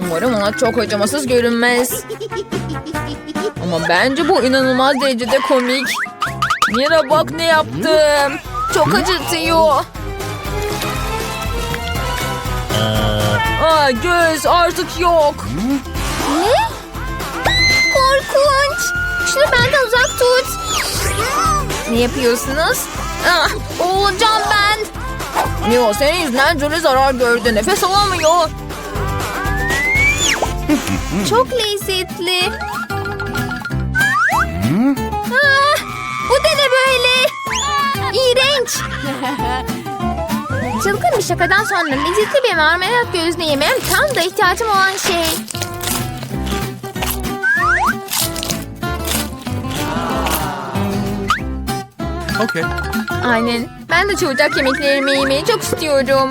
Umarım ona çok acımasız görünmez. Ama bence bu inanılmaz derecede komik. Mira bak ne yaptım. Çok acıtıyor. Aa, göz artık yok. Ne? Korkunç. Şunu benden uzak tut. Ne yapıyorsunuz? Ah, olacağım ben. Mio senin yüzünden Julie zarar gördü. Nefes alamıyor. Çok lezzetli. Ah, bu da ne böyle? İğrenç. Çılgın bir şakadan sonra lezzetli bir marmelat gözüne yemem tam da ihtiyacım olan şey. Okay. Aynen. Ben de çocuk yemeklerimi yemeyi çok istiyorum.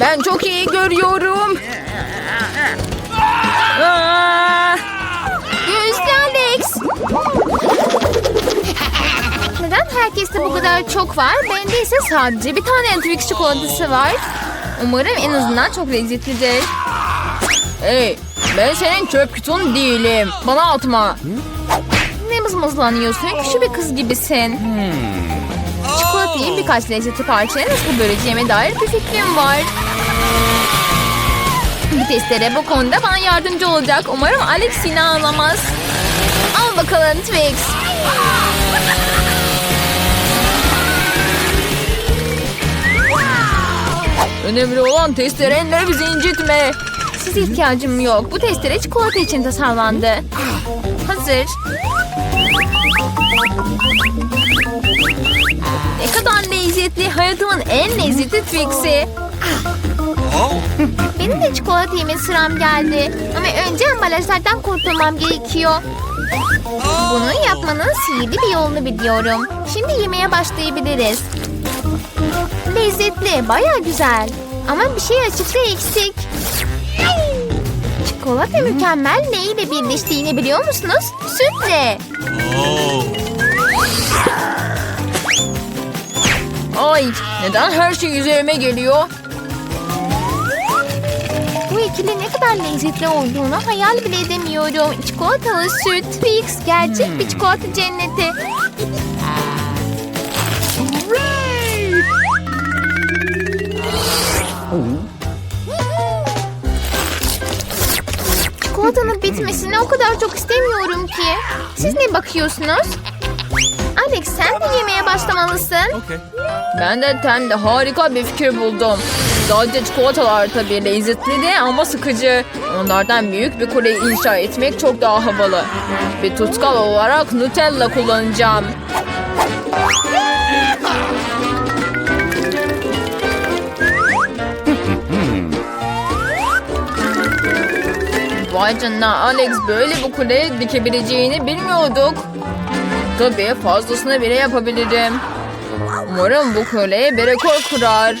Ben çok iyi görüyorum. Aa! Gözlü Alex. Neden herkeste bu kadar çok var? Bende ise sadece bir tane Twix çikolatası var. Umarım en azından çok lezzetlidir. Hey, ben senin çöp kutun değilim. Bana atma. Ne mızmızlanıyorsun? Küçük bir kız gibisin. Çikolatayı birkaç lezzetli parçaya nasıl böleceğime dair bir fikrim var. Bu testere bu konuda bana yardımcı olacak. Umarım Alex yine ağlamaz. Al bakalım Twix. Önemli olan testerenle bizi incitme. Size ihtiyacım yok. Bu testere çikolata için tasarlandı. Hazır. Ne kadar lezzetli. Hayatımın en lezzetli Twix'i. Benim de çikolata yeme sıram geldi. Ama önce ambalajlardan kurtulmam gerekiyor. Bunu yapmanın sihirli bir yolunu biliyorum. Şimdi yemeğe başlayabiliriz. Lezzetli, baya güzel. Ama bir şey açıkta eksik. Çikolata mükemmel neyle birleştiğini biliyor musunuz? Sütle. Ay neden her şey üzerime geliyor? Bu ikili ne kadar lezzetli olduğunu hayal bile edemiyorum. Çikolatalı süt, Twix, gerçek bir çikolata cenneti. Çikolatanın bitmesini o kadar çok istemiyorum ki. Siz ne bakıyorsunuz? Alex sen de yemeye başlamalısın. Okay. Ben de tende harika bir fikir buldum. Sadece çikolatalar tabii lezzetli de ama sıkıcı. Onlardan büyük bir kule inşa etmek çok daha havalı. Bir tutkal olarak Nutella kullanacağım. Vay canına Alex böyle bir kule dikebileceğini bilmiyorduk. Tabii fazlasını bile yapabilirim. Umarım bu kule bir rekor kurar.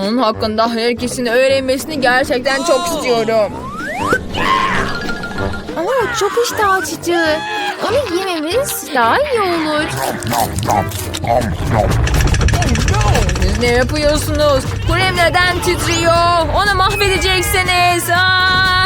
Onun hakkında herkesin öğrenmesini gerçekten çok istiyorum. Ama çok iştah açıcı. Onu yememiz daha iyi olur. Siz ne yapıyorsunuz? Kulem neden titriyor? Onu mahvedeceksiniz. Aa!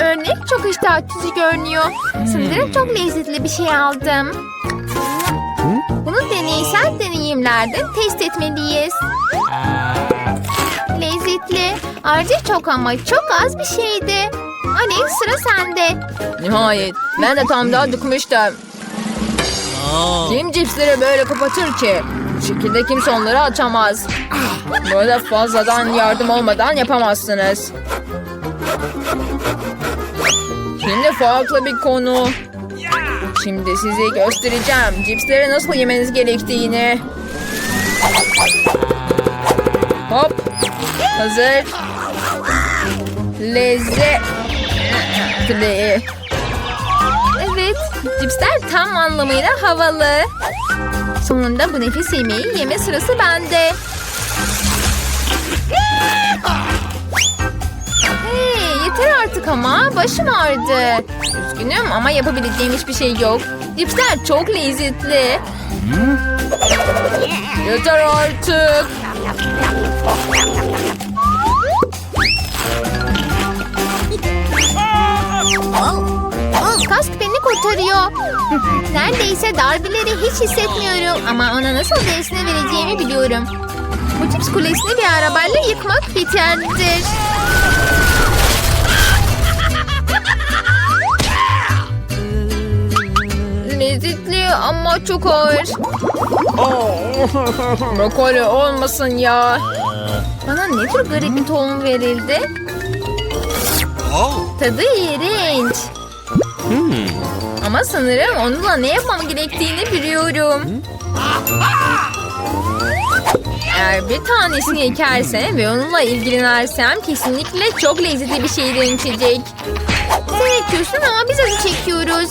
Örnek çok iştah açıcı görünüyor. Sanırım çok lezzetli bir şey aldım. Bunu deneysel deneyimlerde test etmeliyiz. Lezzetli. Ayrıca çok ama çok az bir şeydi. Alex sıra sende. Nihayet. Ben de tam daha dıkmıştım. Kim cipsleri böyle kapatır ki? Bu şekilde kimse onları açamaz. Böyle fazladan yardım olmadan yapamazsınız. Şimdi farklı bir konu. Şimdi size göstereceğim cipsleri nasıl yemeniz gerektiğini. Hop. Hazır. Lezzetli. Evet, cipsler tam anlamıyla havalı. Sonunda bu nefis yemeği yeme sırası bende. Yeter artık ama başım ağrıdı. Üzgünüm ama yapabileceğim hiçbir şey yok. Cipsler çok lezzetli. Yeter artık. Kask beni kurtarıyor. Neredeyse darbeleri hiç hissetmiyorum ama ona nasıl dersine vereceğimi biliyorum. Bu cips kulesini bir arabayla yıkmak yeterlidir. Lezzetli ama çok ağır. Brokoli olmasın ya. Bana ne tür garip bir tohum verildi? Tadı iğrenç. Ama sanırım onunla ne yapmam gerektiğini biliyorum. Eğer bir tanesini ekersem ve onunla ilgilenersem kesinlikle çok lezzetli bir şeye dönüşecek. Sen ekiyorsun ama biz acı çekiyoruz.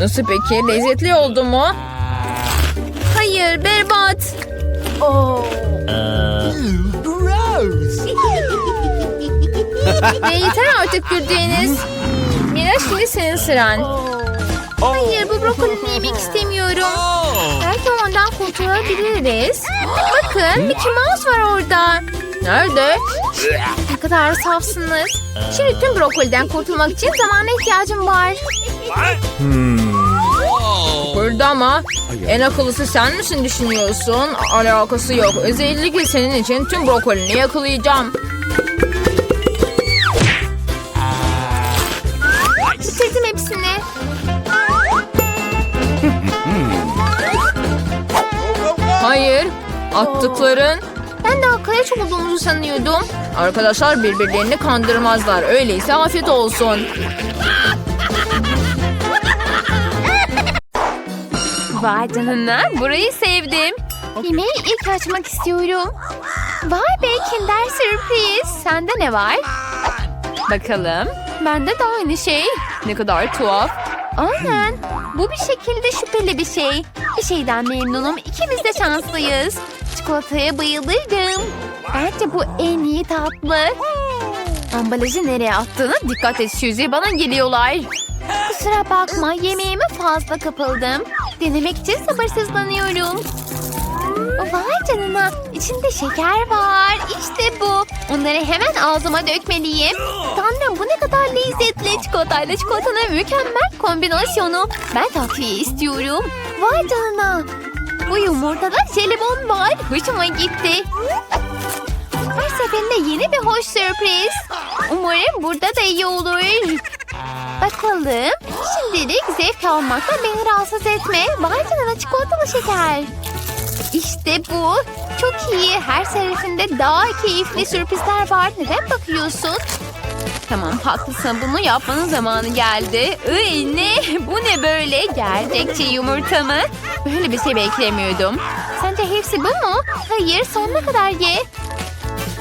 Nasıl peki? Lezzetli oldu mu? Hayır berbat. Ve yeter artık güldüğünüz. Miraç şimdi senin sıran. Hayır bu brokolini yemek istemiyorum. Oh. Belki ondan kurtulabiliriz. Bakın Mickey Mouse var orada. Nerede? Ne kadar safsınız. Şimdi tüm brokoliden kurtulmak için zamana ihtiyacım var. What? Oh. Burada ama en akıllısı sen misin düşünüyorsun? Alakası yok. Özellikle senin için tüm brokolini yakalayacağım. Bitirdim hepsini. Hayır. Attıkların Ben de arkadaş olduğumuzu sanıyordum. arkadaşlar birbirlerini kandırmazlar. Öyleyse afiyet olsun. Vay canına burayı sevdim. Yemeği ilk açmak istiyorum. Vay be Kinder sürpriz. Sende ne var? Bakalım. Bende de aynı şey. Ne kadar tuhaf. Aynen. Bu bir şekilde şüpheli bir şey. Bir şeyden memnunum. İkimiz de şanslıyız. Çikolataya bayılırdım. Bence bu en iyi tatlı. Ambalajı nereye attığına dikkat et Suzy. Bana geliyorlar. Kusura bakma yemeğime fazla kapıldım. Denemek için sabırsızlanıyorum. Vay canına içinde şeker var. İşte bu. Onları hemen ağzıma dökmeliyim. Tanrım bu ne kadar lezzetli. Çikolatayla çikolatanın mükemmel kombinasyonu. Ben takviye istiyorum. Vay canına. Bu yumurtada jelibon var. Hoşuma gitti. Her seferinde yeni bir hoş sürpriz. Umarım burada da iyi olur. Bakalım. Şimdilik zevk almaktan beni rahatsız etme. Vay canına çikolatalı şeker. İşte bu. Çok iyi. Her seferinde daha keyifli sürprizler var. Neden bakıyorsun? Tamam haklısın. Bunu yapmanın zamanı geldi. Iy ne? Bu ne böyle? Gerçekçi yumurta mı? Böyle bir şey beklemiyordum. Sence hepsi bu mu? Hayır sonuna kadar ye.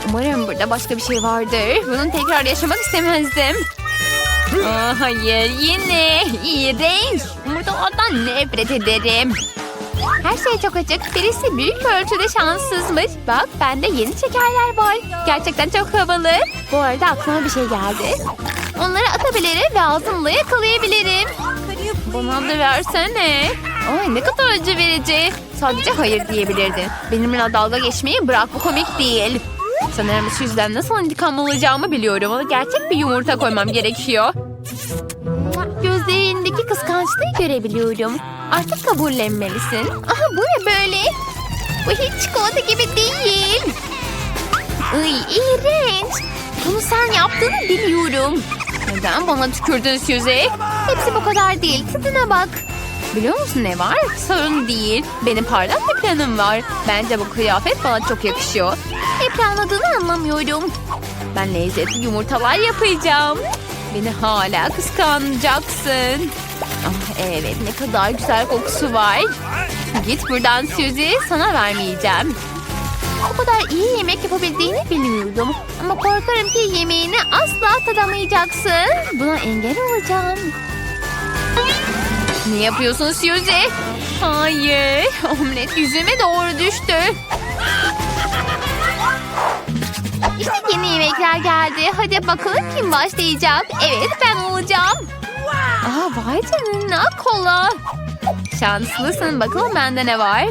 Umarım burada başka bir şey vardır. Bunun tekrar yaşamak istemezdim. Aa, hayır yine. İğrenç. Yumurtalardan nefret ederim. Her şey çok açık. Birisi büyük ölçüde şanssızmış. Bak bende yeni şekerler var. Gerçekten çok havalı. Bu arada aklıma bir şey geldi. Onları atabilirim ve ağzımla yakalayabilirim. Bana da versene. Ay ne kadar acı verici. Sadece hayır diyebilirdin. Benimle dalga geçmeyi bırak bu komik değil. Sanırım şu yüzden nasıl intikam alacağımı biliyorum. Ona gerçek bir yumurta koymam gerekiyor. Gözlerindeki kıskançlığı görebiliyorum. Artık kabullenmelisin. Aha bu ne böyle? Bu hiç çikolata gibi değil. Iy iğrenç. Bunu sen yaptığını biliyorum. Neden bana tükürdün Suzy? Hepsi bu kadar değil. Tadına bak. Biliyor musun ne var? Sorun değil. Benim parlak bir planım var. Bence bu kıyafet bana çok yakışıyor. Ne planladığını anlamıyorum. Ben lezzetli yumurtalar yapacağım. Beni hala kıskanacaksın. Ah evet ne kadar güzel kokusu var. Git buradan Suzy sana vermeyeceğim. O kadar iyi yemek yapabildiğini bilmiyordum. Ama korkarım ki yemeğini asla tadamayacaksın. Buna engel olacağım. Ne yapıyorsun Suzy? Hayır. Omlet yüzüme doğru düştü. Yeni yemekler geldi. Hadi bakalım kim başlayacak. Evet ben olacağım. Aa vay canına kola. Şanslısın bakalım bende ne var.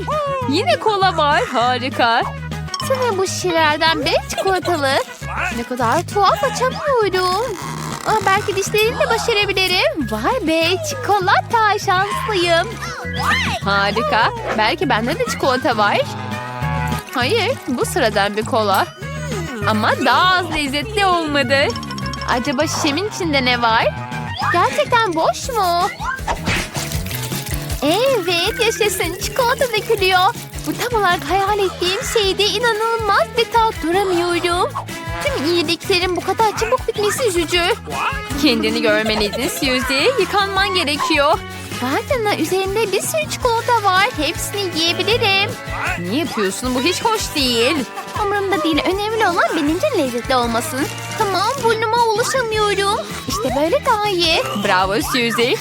Yine kola var harika. Sanırım bu şişelerden biri çikolatalı. Ne kadar tuhaf açamıyorum. Aa, belki dişlerimle başarabilirim. Vay be çikolata şanslıyım. Harika. Belki bende de çikolata var. Hayır bu sıradan bir kola. Ama daha az lezzetli olmadı. Acaba şişemin içinde ne var? Gerçekten boş mu? Evet yaşasın çikolata dökülüyor. Bu tam olarak hayal ettiğim şeydi. İnanılmaz bir tat duramıyorum. Tüm iyiliklerin bu kadar çabuk bitmesi üzücü. Kendini görmeliydin Suzy. Yıkanman gerekiyor. Vay üzerinde bir sürü çikolata var. Hepsini yiyebilirim. Ne yapıyorsun? Bu hiç hoş değil. Umurumda değil. Önemli olan benimce lezzetli olmasın. Tamam burnuma ulaşamıyorum. İşte böyle daha iyi. Bravo Suzy.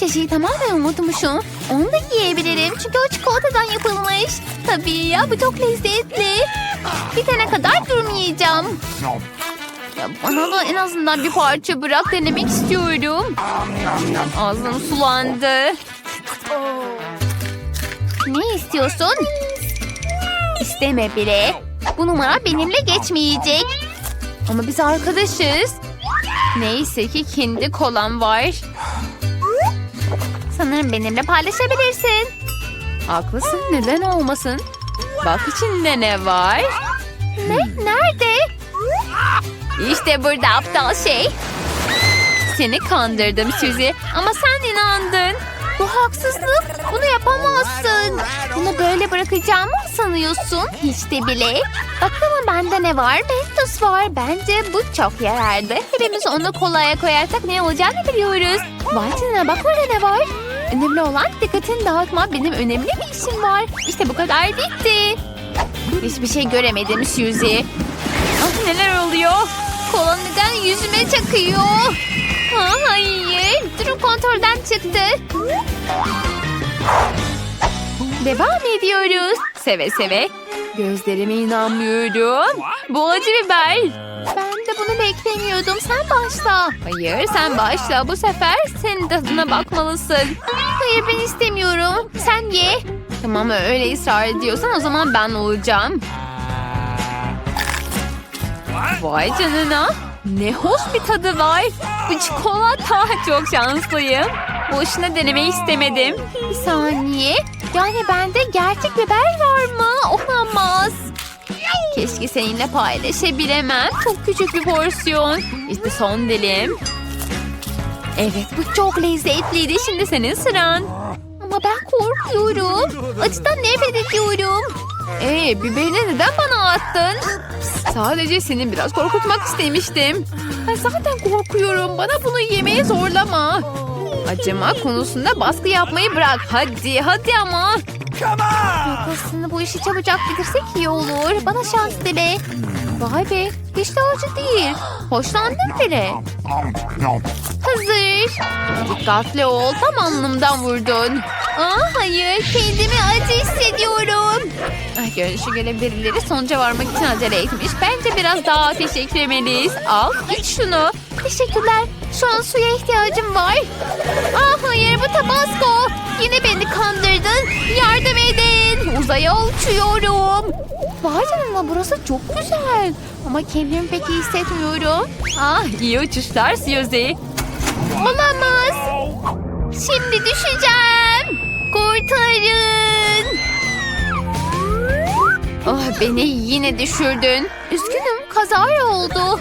Şişeyi tamamen unutmuşum. Onu da yiyebilirim çünkü o çikolatadan yapılmış. Tabii ya bu çok lezzetli. Bitene kadar durmayacağım. Bana da en azından bir parça bırak denemek istiyorum. Ağzım sulandı. Ne istiyorsun? İsteme bile. Bu numara benimle geçmeyecek. Ama biz arkadaşız. Neyse ki kendi kolam var. Sanırım benimle paylaşabilirsin. Haklısın neden olmasın? Bak içinde ne var? Ne? Nerede? İşte burada aptal şey. Seni kandırdım Suzy ama sen inandın. Bu haksızlık. Bunu yapamazsın. Bunu böyle bırakacağımı mı sanıyorsun? Hiç de bile. Bakalım bende ne var? Mentos var. Bence bu çok yararlı. Hepimiz onu kolaya koyarsak ne olacağını biliyoruz. Canına bak orada ne var? Önemli olan dikkatini dağıtma. Benim önemli bir işim var. İşte bu kadar bitti. Hiçbir şey göremedim Suzy. Ah neler oluyor? Kola neden yüzüme çakıyor? Ha, hayır. Durum kontrolden çıktı. Devam ediyoruz. Seve seve. Gözlerime inanmıyorum. Bu acı biber. Ben de bunu beklemiyordum. Sen başla. Hayır sen başla. Bu sefer senin tadına bakmalısın. Hayır ben istemiyorum. Sen ye. Tamam öyle ısrar ediyorsan o zaman ben olacağım. Vay canına. Ne hoş bir tadı var. Bu çikolata. Çok şanslıyım. Boşuna denemek istemedim. Bir saniye. Yani bende gerçek biber var mı? Olamaz. Keşke seninle paylaşabilemem. Çok küçük bir porsiyon. İşte son dilim. Evet bu çok lezzetliydi. Şimdi senin sıran. Ama ben korkuyorum. Acıdan nefret ediyorum. Ee, biberini neden bana attın? Sadece seni biraz korkutmak istemiştim. Ben zaten korkuyorum. Bana bunu yemeye zorlama. Acıma konusunda baskı yapmayı bırak. Hadi hadi ama. Aslında bu işi çabucak bitirsek iyi olur. Bana şans dile. Vay be hiç de acı değil. Hoşlandım bile. Hazır. Dikkatli ol tam alnımdan vurdun. Aa, hayır kendimi acı hissediyorum. Ay, görünüşü göre birileri sonuca varmak için acele etmiş. Bence biraz daha teşekkür etmeliyiz. Al iç şunu. Teşekkürler. Şu an suya ihtiyacım var. Aa, hayır bu tabasco. Yine beni kandırdın. Yardım edin. Uzaya uçuyorum. Vay canına burası çok güzel. Ama kendimi pek iyi hissetmiyorum. Ah iyi uçuşlar Suzy. Olamaz. Şimdi düşeceğim. Kurtarın. Ah beni yine düşürdün. Üzgünüm kazara oldu.